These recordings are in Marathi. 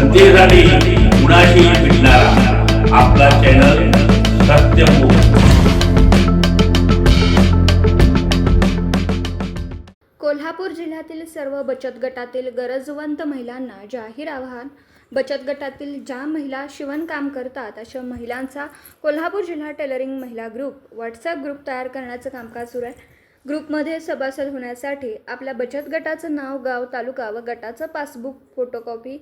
जनतेसाठी कुणाशी भेटणारा. आपला चॅनल सत्यमुख कोल्हापूर जिल्ह्यातील सर्व बचत गटातील गरजवंत महिलांना जाहीर आवाहन. बचत गटातील ज्या महिला शिवणकाम करतात अशा महिलांचा कोल्हापूर जिल्हा टेलरिंग महिला ग्रुप व्हॉट्सअप ग्रुप तयार करण्याचं कामकाज सुरू आहे. ग्रुपमध्ये सभासद होण्यासाठी आपल्या बचत गटाचं नाव गाव तालुका व गटाचं passbook photocopy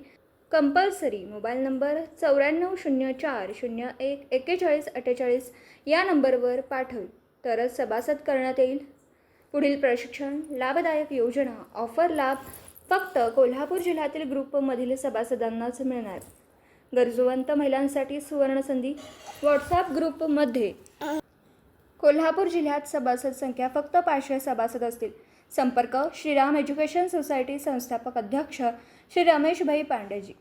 compulsory mobile number चौऱ्याण्णव शून्य चार शून्य एक एक्केचाळीस अठ्ठेचाळीस या नंबरवर पाठवली तरच सभासद करण्यात येईल. पुढील प्रशिक्षण लाभदायक योजना. ऑफर लाभ फक्त कोल्हापूर जिल्ह्यातील ग्रुपमधील सभासदांनाच मिळणार. गरजूवंत महिलांसाठी सुवर्णसंधी. व्हॉट्सॲप ग्रुपमध्ये कोल्हापूर जिल्ह्यात सभासद संख्या फक्त पाचशे सभासद असतील. संपर्क श्रीराम एज्युकेशन सोसायटी संस्थापक अध्यक्ष श्री रमेशभाई पांडेजी.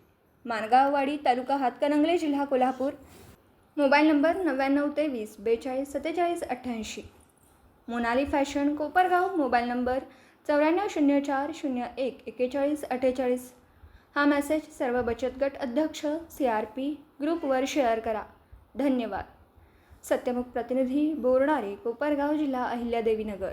मानगाववाडी तालुका हातकणंगले जिल्हा कोल्हापूर. मोबाईल नंबर नव्याण्णव तेवीस बेचाळीस सत्तेचाळीस अठ्ठ्याऐंशी. Monali fashion Kopargaon mobile number चौऱ्याण्णव शून्य चार शून्य एक एक्केचाळीस अठ्ठेचाळीस. हा मेसेज सर्व बचत गट अध्यक्ष सी आर पी ग्रुपवर शेअर करा. धन्यवाद. सत्यमुख प्रतिनिधी बोरणारे कोपरगाव जिल्हा अहिल्यादेवीनगर